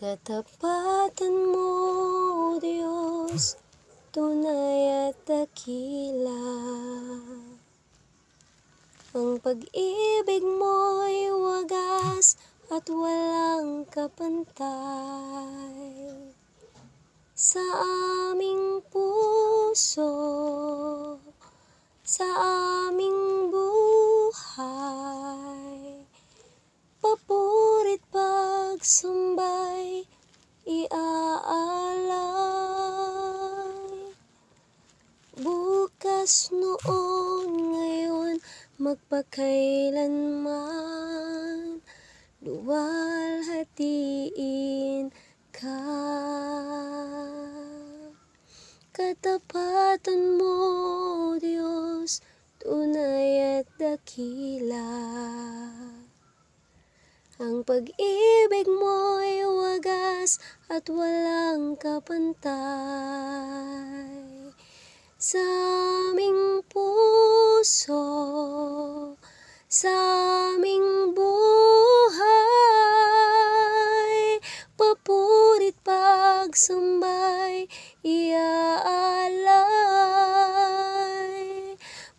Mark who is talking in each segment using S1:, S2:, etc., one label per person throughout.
S1: Katapatan mo, Diyos, tunay at dakila. Ang pag-ibig mo'y wagas at walang kapantay. Sa aming puso, sa aming buhay, papurit pagsumbay, Bukas noon, ngayon, magpakailanman, luwalhatiin ka. Katapatan mo, Diyos, tunay at dakila. Ang pag-ibig mo'y wagas at walang kapantay. Sa aming puso, sa aming buhay, papurit pagsumbay, iaalay.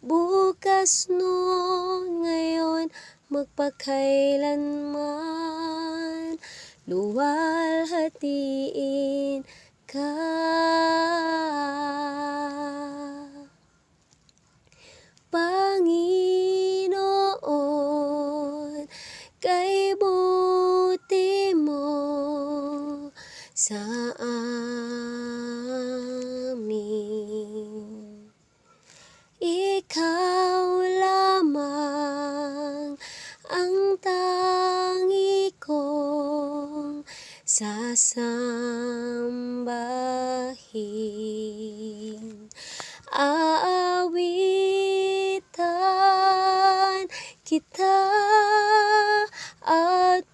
S1: Bukas noon, ngayon, magpakailanman, luwalhatiin ka. Sa amin. Ikaw lamang ang tangi kong sasambahin. Aawitan kita at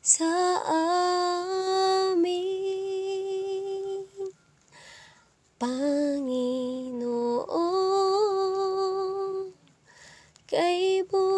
S1: sa amin. Panginoon, kay buhay.